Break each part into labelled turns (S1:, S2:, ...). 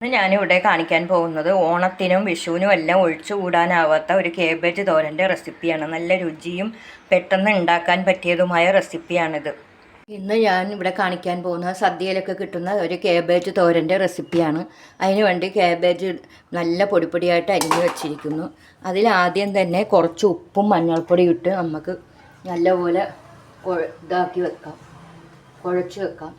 S1: ഇന്ന് ഞാനിവിടെ കാണിക്കാൻ പോകുന്നത് ഓണത്തിനും വിഷുവിനും എല്ലാം ഒഴിച്ചുകൂടാനാവാത്ത ഒരു കേബേജ് തോരന്റെ റെസിപ്പിയാണ് നല്ല രുചിയും പെട്ടെന്ന് ഉണ്ടാക്കാൻ പറ്റിയതുമായ റെസിപ്പിയാണിത് ഇന്ന് ഞാൻ ഇവിടെ കാണിക്കാൻ പോകുന്ന സദ്യയിലൊക്കെ കിട്ടുന്ന ഒരു കേബേജ് തോരന്റെ റെസിപ്പിയാണ് അതിന് വേണ്ടി കേബേജ് നല്ല പൊടിപ്പൊടിയായിട്ട് അരിഞ്ഞു വെച്ചിരിക്കുന്നു. അതിൽ ആദ്യം തന്നെ കുറച്ച് ഉപ്പും മഞ്ഞൾപ്പൊടിയും ഇട്ട് നമുക്ക് നല്ലപോലെ ഇതാക്കി വെക്കാം. കുഴച്ച് വെക്കാം.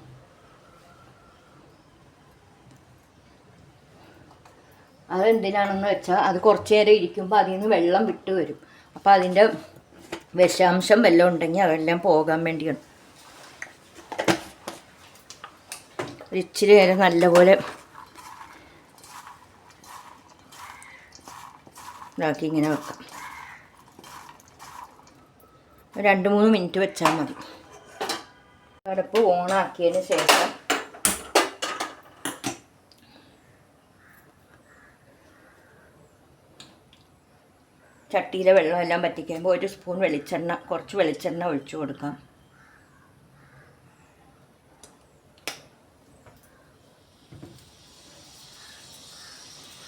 S1: അതെന്തിനാണെന്ന് വെച്ചാൽ അത് കുറച്ച് നേരം ഇരിക്കുമ്പോൾ അതിൽ നിന്ന് വെള്ളം വിട്ട് വരും. അപ്പോൾ അതിന്റെ വിഷാംശം വല്ലതും ഉണ്ടെങ്കിൽ അതെല്ലാം പോകാൻ വേണ്ടിയാണ്. ഇച്ചിരി നേരം നല്ലപോലെ ഇതാക്കി ഇങ്ങനെ വെക്കാം. രണ്ട് മൂന്ന് മിനിറ്റ് വെച്ചാൽ മതി. അടുപ്പ് ഓണാക്കിയതിന് ശേഷം ചട്ടിയിലെ വെള്ളം എല്ലാം പറ്റിക്കുമ്പോൾ ഒരു സ്പൂൺ വെളിച്ചെണ്ണ കുറച്ച് വെളിച്ചെണ്ണ ഒഴിച്ചു കൊടുക്കാം.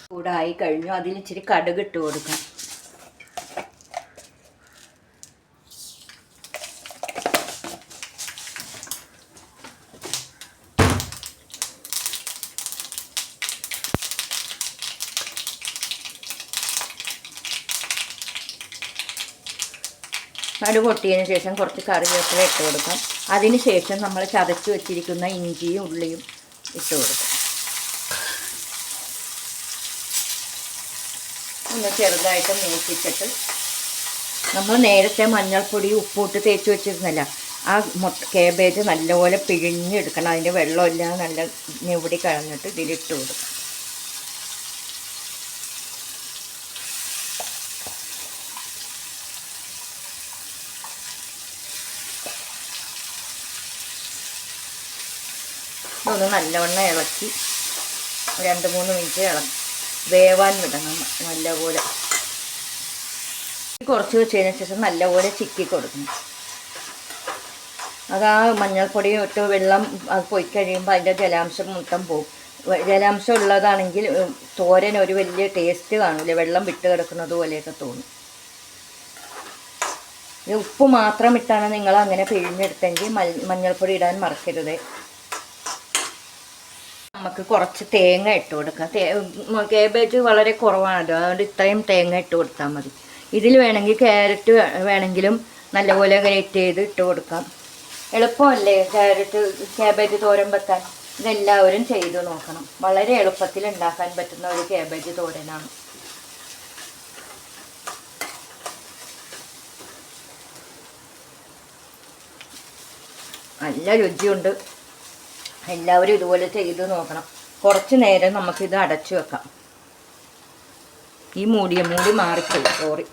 S1: ചൂടായി കഴിഞ്ഞു. അതിൽ ഇച്ചിരി കടുക് ഇട്ട് കൊടുക്കാം. നടു പൊട്ടിയതിന് ശേഷം കുറച്ച് കറിവേപ്പില ഇട്ട് കൊടുക്കാം. അതിന് ശേഷം നമ്മൾ ചതച്ച് വെച്ചിരിക്കുന്ന ഇഞ്ചിയും ഉള്ളിയും ഇട്ട് കൊടുക്കാം. ഒന്ന് ചെറുതായിട്ട് മൂപ്പിച്ചിട്ട് നമ്മൾ നേരത്തെ മഞ്ഞൾപ്പൊടി ഉപ്പിട്ട് തേച്ച് വെച്ചിരുന്നല്ല ആ മുട്ട കേബേജ് നല്ലപോലെ പിഴിഞ്ഞെടുക്കണം. അതിന്റെ വെള്ളമെല്ലാം നല്ല ഞെവിടി കളഞ്ഞിട്ട് ഇതിലിട്ട് കൊടുക്കാം. ഒന്ന് നല്ലവണ്ണം ഇളക്കി രണ്ട് മൂന്ന് മിനിറ്റ് ഇളക്കി വേവാൻ വിടണം നല്ലപോലെ. കുറച്ച് വെച്ചതിന് ശേഷം നല്ലപോലെ ചിക്കി കൊടുക്കണം. അത് ആ മഞ്ഞൾപ്പൊടിയും ഇട്ട് വെള്ളം അത് പോയി കഴിയുമ്പോൾ അതിന്റെ ജലാംശം മൊത്തം പോകും ജലാംശം ഉള്ളതാണെങ്കിൽ തോരൻ ഒരു വലിയ ടേസ്റ്റ് കാണില്ല വെള്ളം വിട്ട് കിടക്കുന്നത് പോലെയൊക്കെ തോന്നും. ഉപ്പ് മാത്രം ഇട്ടാണ് നിങ്ങൾ അങ്ങനെ പിഴിഞ്ഞെടുത്തെങ്കിൽ മഞ്ഞൾപ്പൊടി ഇടാൻ മറക്കരുത്. നമുക്ക് കുറച്ച് തേങ്ങ ഇട്ട് കൊടുക്കാം. കേബേജ് വളരെ കുറവാണല്ലോ. അതുകൊണ്ട് ഇത്രയും തേങ്ങ ഇട്ട് കൊടുത്താൽ മതി. ഇതിൽ വേണമെങ്കിൽ ക്യാരറ്റ് വേണമെങ്കിലും നല്ലപോലെ ഗ്രേറ്റ് ചെയ്ത് ഇട്ട് കൊടുക്കാം. എളുപ്പമല്ലേ ക്യാരറ്റ് കേബേജ് തോരൻ വെക്കാൻ? ഇതെല്ലാവരും ചെയ്തു നോക്കണം. വളരെ എളുപ്പത്തിൽ ഉണ്ടാക്കാൻ പറ്റുന്ന ഒരു കേബേജ് തോരനാണ്. നല്ല രുചിയുണ്ട്. എല്ലാവരും ഇതുപോലെ ചെയ്ത് നോക്കണം. കുറച്ച് നേരം നമുക്കിത് അടച്ചു വെക്കാം. ഈ മൂടിയ മൂടി മാറിപ്പോയി. സോറി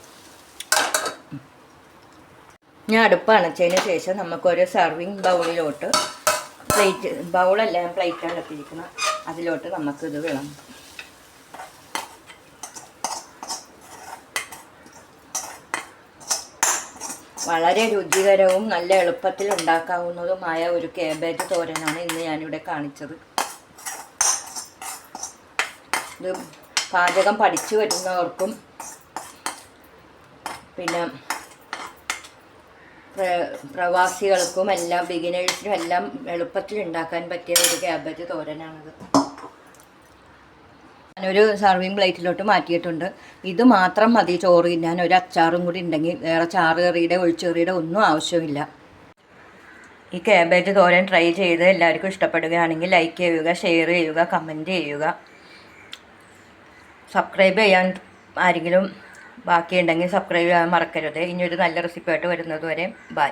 S1: ഞാൻ അടുപ്പ് അണച്ചതിന് ശേഷം നമുക്കൊരു സർവിങ് ബൗളിലോട്ട് പ്ലേറ്റ് ബൗളല്ല ഞാൻ പ്ലേറ്റാണ് എത്തിയിരിക്കുന്നത് അതിലോട്ട് നമുക്കിത് വിളമ്പും. വളരെ രുചികരവും നല്ല എളുപ്പത്തിൽ ഉണ്ടാക്കാവുന്നതുമായ ഒരു കേബേജ് തോരനാണ് ഇന്ന് ഞാനിവിടെ കാണിച്ചത്. ഇത് പാചകം പഠിച്ചു വരുന്നവർക്കും പിന്നെ പ്ര- പ്രവാസികൾക്കും എല്ലാം ബിഗിനേഴ്സിനും എല്ലാം എളുപ്പത്തിൽ ഉണ്ടാക്കാൻ പറ്റിയ ഒരു ക്യാബേജ് തോരനാണിത്. ഞാനൊരു സർവിങ് പ്ലേറ്റിലോട്ട് മാറ്റിയിട്ടുണ്ട്. ഇത് മാത്രം മതി ചോറ് ഞാൻ ഒരു അച്ചാറും കൂടി ഉണ്ടെങ്കിൽ വേറെ ചാറ് കറിയുടെ ഒഴിച്ചുകറിയുടെ ഒന്നും ആവശ്യമില്ല. ഈ കാബേജ് തോരൻ ട്രൈ ചെയ്ത് എല്ലാവർക്കും ഇഷ്ടപ്പെടുകയാണെങ്കിൽ ലൈക്ക് ചെയ്യുക ഷെയർ ചെയ്യുക കമന്റ് ചെയ്യുക. സബ്സ്ക്രൈബ് ചെയ്യാൻ ആരെങ്കിലും ബാക്കിയുണ്ടെങ്കിൽ സബ്സ്ക്രൈബ് ചെയ്യാൻ മറക്കരുത്. ഇനി ഒരു നല്ല റെസിപ്പി ആയിട്ട് ബൈ